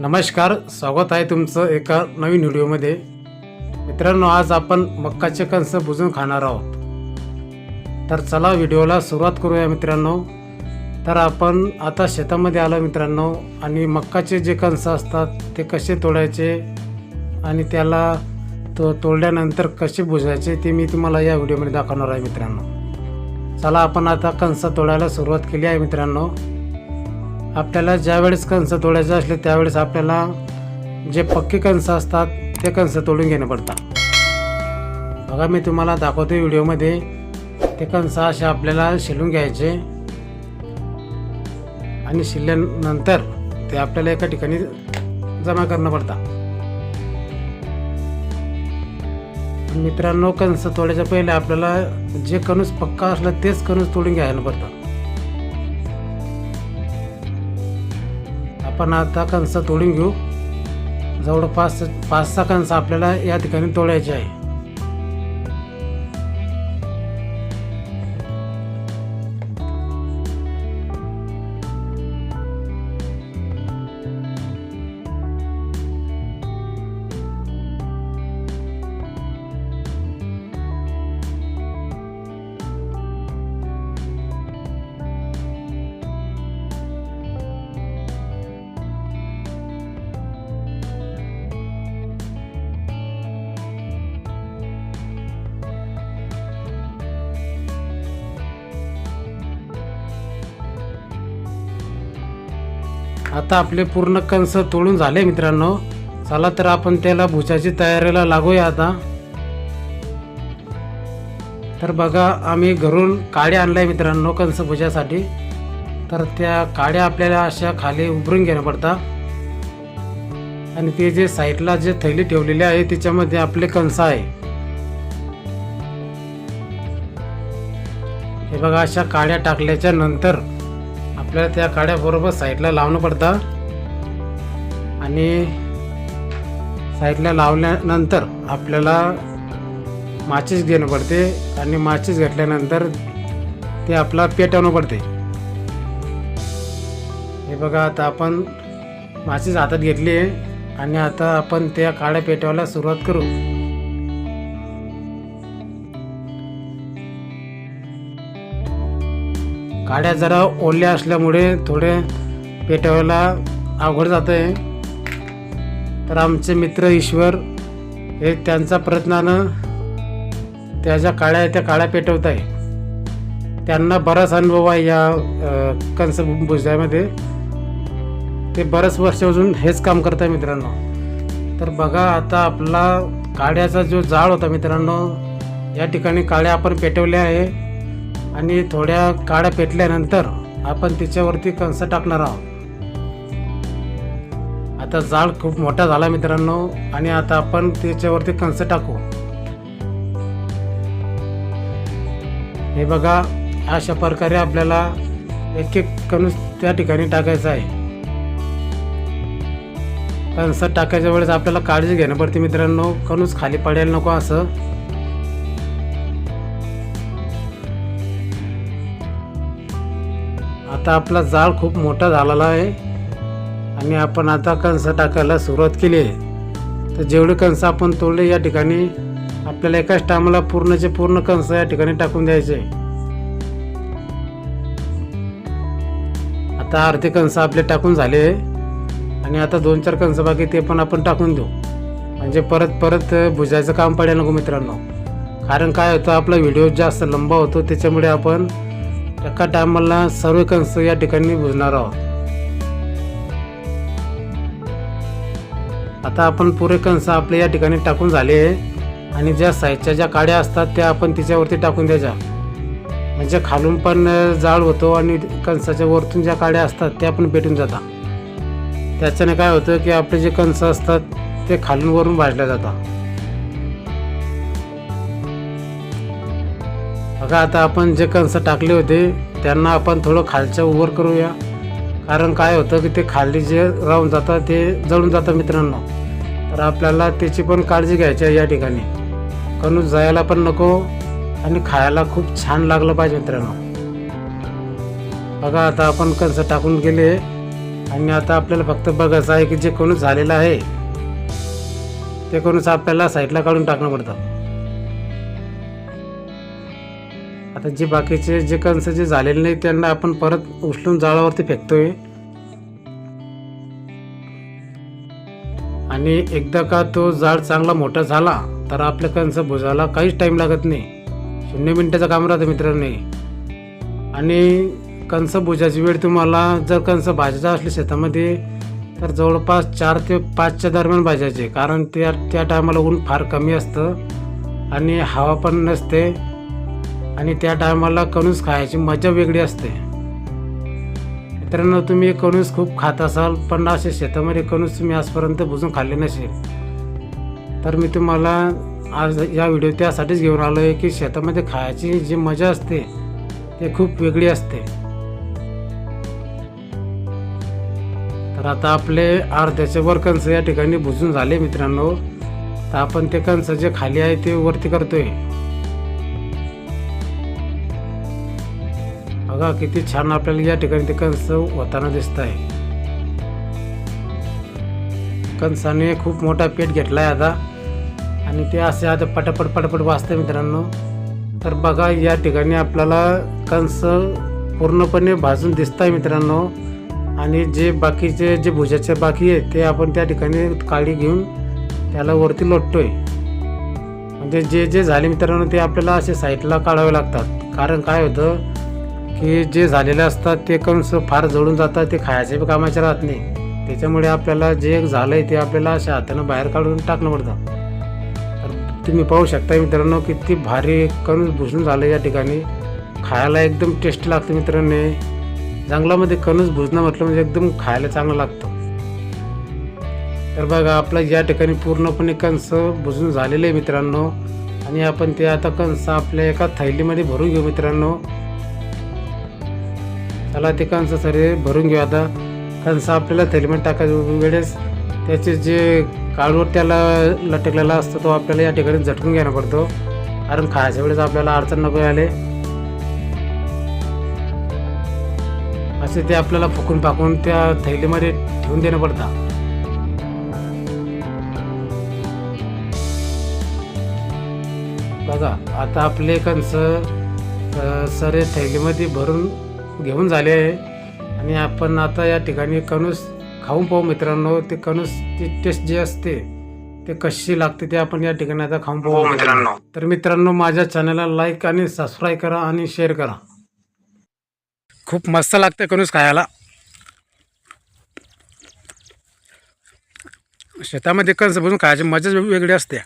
नमस्कार स्वागत आहे तुमचं एका नवीन व्हिडिओमध्ये. मित्रांनो आज आपण मक्काचे कणस बुजून खाणार आहोत. तर चला व्हिडिओला सुरुवात करूया मित्रांनो. तर आपण आता शेतामध्ये आलो मित्रांनो आणि मक्काचे जे कणस असतात ते कसे तोडायचे आणि त्याला तो तोडल्यानंतर कसे बुजायचे ते मी तुम्हाला या व्हिडिओमध्ये दाखवणार आहे मित्रांनो. चला आपण आता कणस तोडायला सुरुवात केली आहे मित्रांनो. आपल्याला ज्यावेळेस कंस तोडायचे असले त्यावेळेस आपल्याला जे पक्के कंस असतात ते कंस तोडून घेणं पडतात बघा मी तुम्हाला दाखवतो व्हिडिओमध्ये ते कंस असे आपल्याला शिलून घ्यायचे. आणि शिरल्यानंतर ते आपल्याला एका ठिकाणी जमा करणं पडतं. मित्रांनो कंस तोडायच्या पहिले आपल्याला जे कणूस पक्का असलं तेच कणूस तोडून घ्यायला पडतं. आपण आता कणसं तोडून घेऊ. जवळपास पाच सहा कणसं आपल्याला या ठिकाणी तोडायचे आहे. आता आपले पूर्ण कंस तोडून झाले मित्रांनो. चला तर आपण त्याला भुजाची तयारीला लागूया आता. तर बघा आम्ही घरून काड्या आणल्या मित्रांनो कंस भुजासाठी तर त्या काड्या आपल्याला अशा खाली उभरून घेणं पडतात. आणि ते जे साईडला जे थैली ठेवलेली आहे त्याच्यामध्ये आपले कंस आहे. हे बघा अशा काड्या टाकल्याच्या नंतर आपल्याला त्या काड्या बरोबर साईडला लावणं पडतं. आणि साईडला लावल्यानंतर आपल्याला माचीस घेणं पडते आणि माचीस घेतल्यानंतर ते आपला पेटवणं पडते. हे बघा आता आपण माचीस हातात घेतली आहे आणि आता आपण त्या काड्या पेटवायला सुरुवात करू. काड्या जरा ओल्या असल्यामुळे थोडे पेटवायला अवघड जातं आहे तर आमचे मित्र ईश्वर हे त्यांचा प्रयत्नानं त्या ज्या काळ्या त्या काळ्या पेटवत आहे त्यांना बराच अनुभव आहे या कंस भुजामध्ये. ते बरंच वर्ष अजून हेच काम करत आहे मित्रांनो. तर बघा आता आपला काड्याचा जो जाळ होता मित्रांनो या ठिकाणी काड्या आपण पेटवल्या आहे. आणि थोड्या काड्या पेटल्यानंतर आपण त्याच्यावरती कंस टाकणार आहोत. आता जाळ खूप मोठा झाला मित्रांनो आणि आता आपण त्याच्यावरती कंस टाकू. हे बघा अशा प्रकारे आपल्याला एक एक कणूस त्या ठिकाणी टाकायचा आहे. कणसं टाकायच्या वेळेस आपल्याला काळजी घेणं पडते मित्रांनो कणूस खाली पडायला नको असं. आता आपला जाळ खूप मोठा झालेला आहे. आणि आपण आता कणस टाकायला सुरुवात केली आहे. तर जेवढे कणस आपण तोडले या ठिकाणी आपल्याला एकाच टायमाला पूर्णचे पूर्ण कणस या ठिकाणी टाकून द्यायचे. आता अर्धे कणस आपले टाकून झाले आणि आता दोन चार कणस बाकी ते पण आपण टाकून देऊ. म्हणजे परत परत भुजायचं काम पडेल नको मित्रांनो. कारण काय होतं आपला व्हिडिओ जास्त लंबा होतो त्याच्यामुळे आपण एका टायमाला सर्व कंस या ठिकाणी भुजणार आहोत. आता आपण पुरे कंस आपले या ठिकाणी टाकून झाले आणि ज्या साईजच्या ज्या काड्या असतात त्या आपण तिच्यावरती टाकून द्यायच्या. म्हणजे खालून पण जाळ होतो आणि कंसाच्या वरतून ज्या काड्या असतात त्या पण पेटून जातात. त्याच्याने काय होतं की आपले जे कंस असतात ते खालून वरून भाजल्या जातात. बघा आता आपण जे कंस टाकले होते त्यांना आपण थोडं खालच्या उवर करूया. कारण काय होतं की ते खाली जे राहून जातं ते जळून जातं मित्रांनो. तर आपल्याला त्याची पण काळजी घ्यायची आहे या ठिकाणी. कणूस जायला पण नको आणि खायला खूप छान लागलं पाहिजे मित्रांनो. बघा आता आपण कंस टाकून गेले. आणि आता आपल्याला फक्त बघायचं आहे की जे कणूस झालेलं आहे ते कणूस आपल्याला साईडला काढून टाकणं पडतं. आता जे बाकीचे जे कंस जे झालेले नाही त्यांना आपण परत उचलून जाळावरती फेकतोय. आणि एकदा का तो जाळ चांगला मोठा झाला तर आपले कंस भुजायला काहीच टाईम लागत नाही. शून्य मिनिटाचं काम राहतं मित्रांनी. आणि कंस भुजाची वेळ तुम्हाला जर कंस भाजायचं असले शेतामध्ये तर जवळपास चार ते पाचच्या दरम्यान भाजायचे कारण त्या त्या टायमाला ऊन फार कमी असतं. आणि हवा पण नसते. आणि त्या टायमाला कणूस खायची मजा वेगळी असते. मित्रांनो तुम्ही कणूस खूप खात असाल पण असे शेतामध्ये कणूस तुम्ही आजपर्यंत बुजून खाल्ले नसेल. तर मी तुम्हाला आज या व्हिडिओ त्यासाठीच घेऊन आलो आहे की शेतामध्ये खायची जी मजा असते ते खूप वेगळी असते. तर आता आपले अर्ध्याचे वर कंस या ठिकाणी भुजून झाले मित्रांनो. तर आपण ते कंस जे खाली आहे ते वरती करतोय. बघा किती छान आपल्याला या ठिकाणी ते कंस होताना दिसत आहे कंसाने खूप मोठा पेट घेतलाय आता. आणि ते असे आता पटापट पटापट वाचते मित्रांनो. तर बघा या ठिकाणी आपल्याला कंस पूर्णपणे भाजून दिसत आहे मित्रांनो. आणि जे बाकीचे जे भुजाचे बाकी आहे ते आपण त्या ठिकाणी काळी घेऊन त्याला वरती लोटतोय. म्हणजे जे जे झाले मित्रांनो ते आपल्याला असे साईडला काढावे लागतात. कारण काय होतं की जे झालेले असतात ते कंस फार जळून जातात ते खायचे बी कामाचे राहत नाही. त्याच्यामुळे आपल्याला जे झालं आहे ते आपल्याला अशा हातानं बाहेर काढून टाकणं पडतं. तर तुम्ही पाहू शकता मित्रांनो किती भारी कणूस भुसून झालं या ठिकाणी. खायला एकदम टेस्ट लागतं मित्रांनो. जंगलामध्ये कणूस भुजणं म्हटलं म्हणजे एकदम खायला चांगलं लागतं. तर बघा आपलं या ठिकाणी पूर्णपणे कंस भुजून झालेले आहे मित्रांनो. आणि आपण ते आता कंस आपल्या एका थैलीमध्ये भरून घेऊ मित्रांनो. त्याला ते कंस सरे भरून घेऊ आता. कंस आपल्याला थैलीमध्ये टाकायच्या वेळेस. त्याचे जे काळवट त्याला लटकलेला असतो तो आपल्याला या ठिकाणी झटकून घेणं पडतो. कारण खायच्या वेळेस आपल्याला अडचण नको आले असे ते आपल्याला फुकून पाकून त्या थैलीमध्ये ठेवून देणं पडतं. बघा आता आपले कंस सरे थैलीमध्ये भरून घेऊन झाले आहे. आणि आपण आता या ठिकाणी कणूस खाऊन पाहू मित्रांनो. ते कणूस ची टेस्ट जी असते ते कशी लागते ते आपण या ठिकाणी आता खाऊन पाहू. मित्रांनो. तर मित्रांनो माझ्या चॅनलला लाईक आणि सबस्क्राईब करा आणि शेअर करा. खूप मस्त लागते कणूस खायला. शेतामध्ये कणस बसून खायची मजाच वेगळी असते.